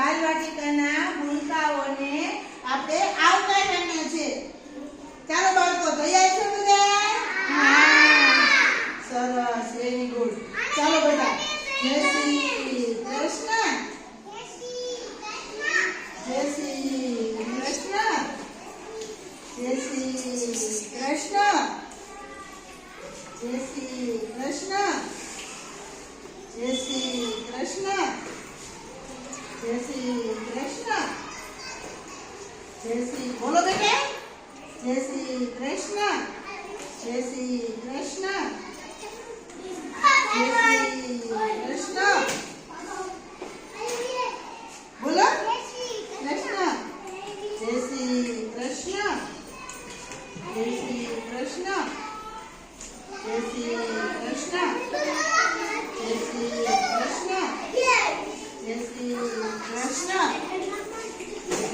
બાલવાટિકાના ભૂલકાઓને આપણે આવકારવાના છે ચાલો બાળકો, તૈયાર છો બધા? સરસ વેરી ગુડ ચાલો બેટા જય શ્રી કૃષ્ણ. જય શ્રી કૃષ્ણ. જય શ્રી કૃષ્ણ. જય શ્રી કૃષ્ણ જય શ્રી કૃષ્ણ જય શ્રી કૃષ્ણ જય શ્રી બોલો બેટા જય શ્રી કૃષ્ણ જય શ્રી કૃષ્ણ જય શ્રી કૃષ્ણ બોલો કૃષ્ણ જય શ્રી કૃષ્ણ જય શ્રી કૃષ્ણ જય શ્રી કૃષ્ણ